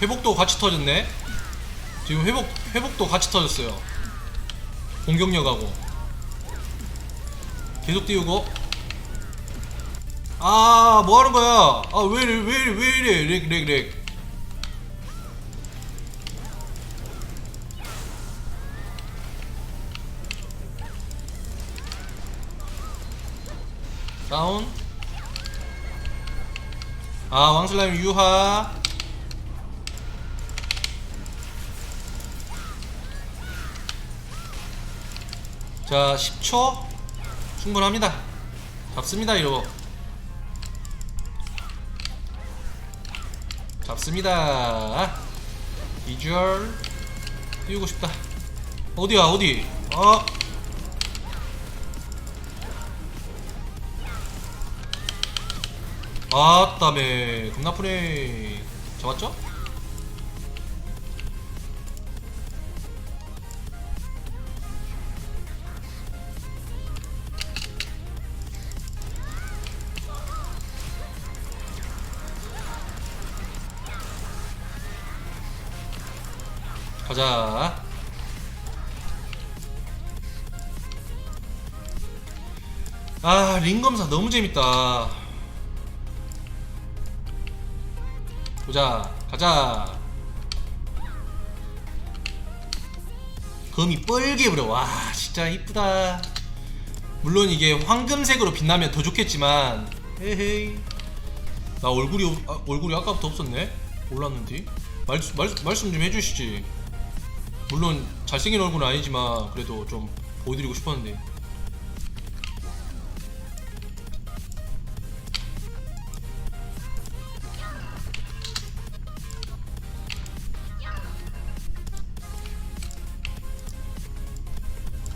회복도 같이 터졌네. 지금 회복 회복도 같이 터졌어요. 공격력하고 계속 띄우고. 아, 뭐 하는 거야? 아, 왜 이래, 왜 이래, 왜 이래, 렉, 렉, 렉. 다운. 아, 왕슬라임 유하. 자, 10초 충분합니다. 잡습니다, 이거. 잡습니다. 비주얼 띄우고 싶다. 어디야, 어디? 어? 아따매 겁나 푸네 잡았죠? 가자. 아 링검사 너무 재밌다. 보자. 가자. 검이 뻘게 부려. 와 진짜 이쁘다. 물론 이게 황금색으로 빛나면 더 좋겠지만 헤헤이. 나 얼굴이 없- 아, 얼굴이 아까부터 없었네? 몰랐는데. 말, 말, 말씀 좀 해주시지 물론 잘생긴 얼굴은 아니지만 그래도 좀 보여드리고 싶었는데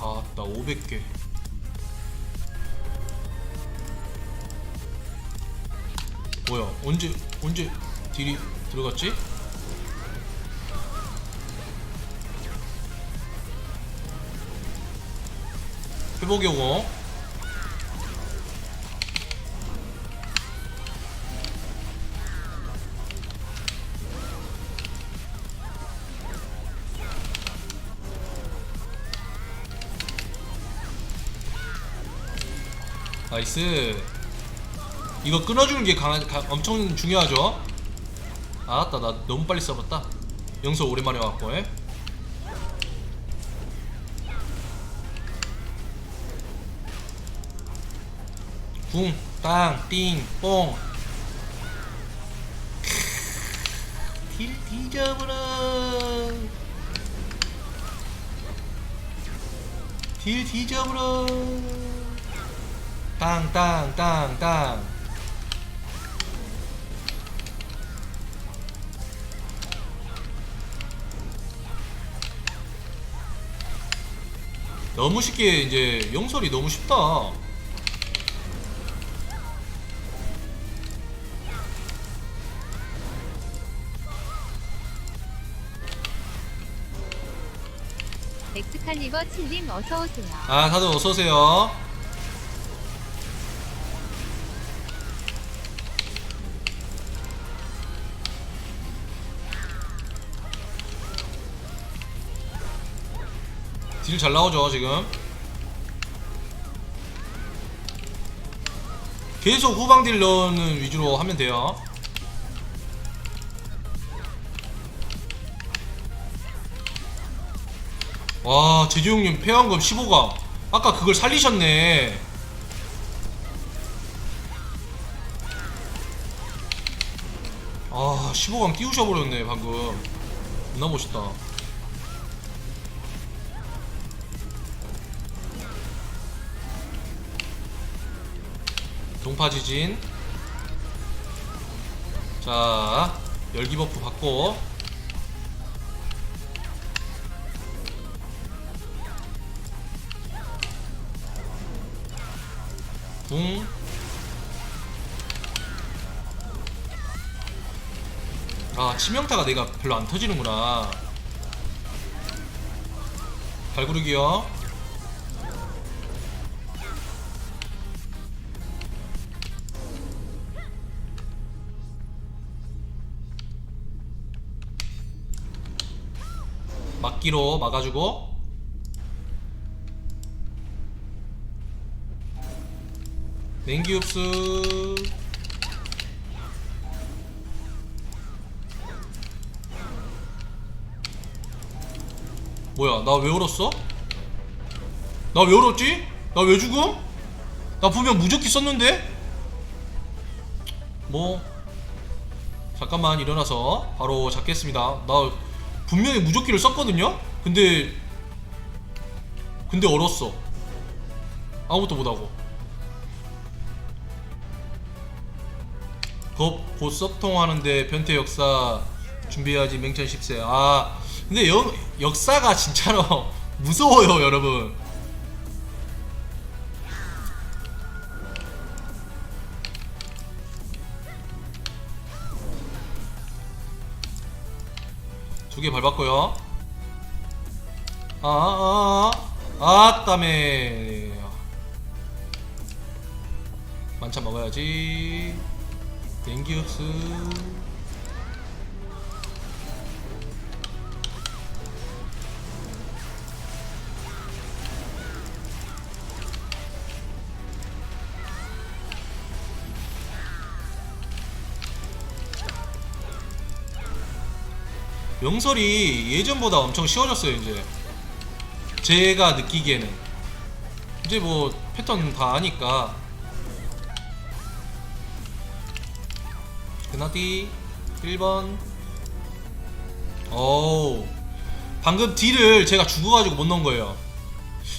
아, 나 500개. 뭐야? 언제 언제 딜이 들어갔지? 회복의 공 나이스. 이거 끊어주는 게 엄청 중요하죠? 아따 나 너무 빨리 써봤다. 영서 오랜만에 왔고 에? 붕, 땅, 띵, 뽕 딜 뒤져버려 딜 뒤져버려 땅, 땅, 땅, 땅. 너무 쉽게 이제 영설이 너무 쉽다. 엑스칼리버 7님 어서 오세요. 아, 다들 어서 오세요. 딜 잘 나오죠, 지금. 계속 후방 딜러는 위주로 하면 돼요. 와, 제주 형님 폐왕금 15강. 아까 그걸 살리셨네. 아, 15강 띄우셔버렸네, 방금. 겁나 멋있다. 동파 지진. 자, 열기 버프 받고. 붕. 아, 치명타가 내가 별로 안 터지는구나. 발구르기요. 막기로 막아주고 냉기 흡수 뭐야 나 왜 울었어? 나 왜 울었지? 나 왜 죽음? 나 분명 무적기 썼는데? 뭐 잠깐만 일어나서 바로 잡겠습니다 나 분명히 무적기를 썼거든요? 근데 근데 얼었어 아무것도 못하고 곧, 곧 썩통하는데 변태 역사 준비해야지 맹천 10세. 아 근데 역, 역사가 진짜로 무서워요 여러분. 두 개 밟았고요. 아아아 아, 땀에 만차 먹어야지 흡수 명설이 예전보다 엄청 쉬워졌어요 이제. 제가 느끼기에는. 이제 뭐 패턴 다 아니까 그나디 1번. 어우. 방금 딜을 제가 죽어가지고 못 넣은 거예요.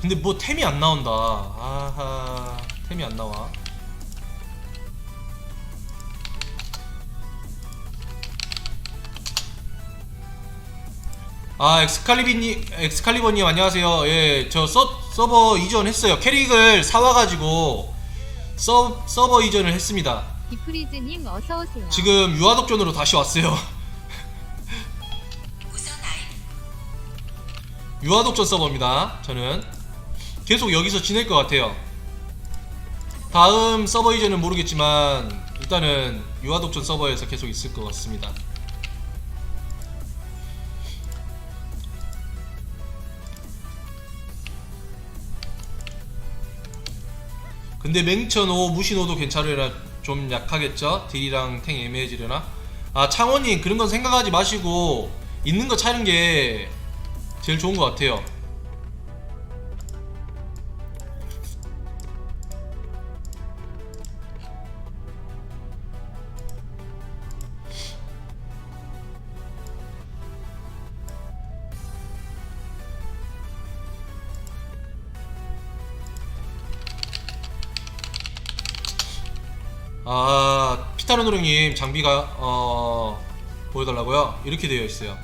근데 뭐 템이 안 나온다. 아하. 템이 안 나와. 아 엑스칼리비님 엑스칼리버님 안녕하세요. 예저 서버 이전했어요. 캐릭을 사와가지고 서, 서버 이전을 했습니다 디프리즈님 어서 오세요. 지금 유아독전으로 다시 왔어요. 유아독전 서버입니다. 저는 계속 여기서 지낼 것 같아요. 다음 서버 이제는 모르겠지만 일단은 유아독전 서버에서 계속 있을 것 같습니다. 근데 맹천호 무신호도 괜찮으라 좀 약하겠죠? 딜이랑 탱 애매해지려나? 아 창원님 그런 건 생각하지 마시고 있는 거 차는 게 제일 좋은 것 같아요. 아 피타르노르님 장비가 어 보여달라고요? 이렇게 되어 있어요.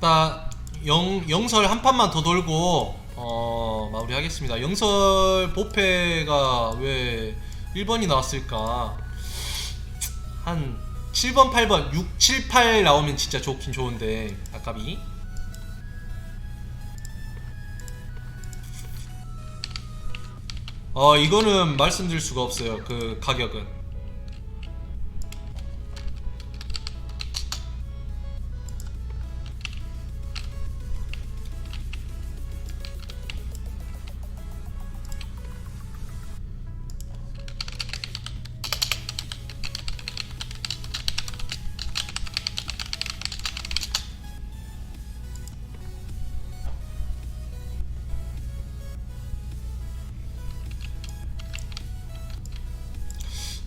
딱 영, 영설 한 판만 더 돌고 어, 마무리하겠습니다. 영설 보패가 왜 1번이 나왔을까? 한 7번, 8번, 6, 7, 8 나오면 진짜 좋긴 좋은데 아깝이. 어 이거는 말씀드릴 수가 없어요. 그 가격은.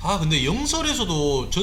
아 근데 영설에서도 전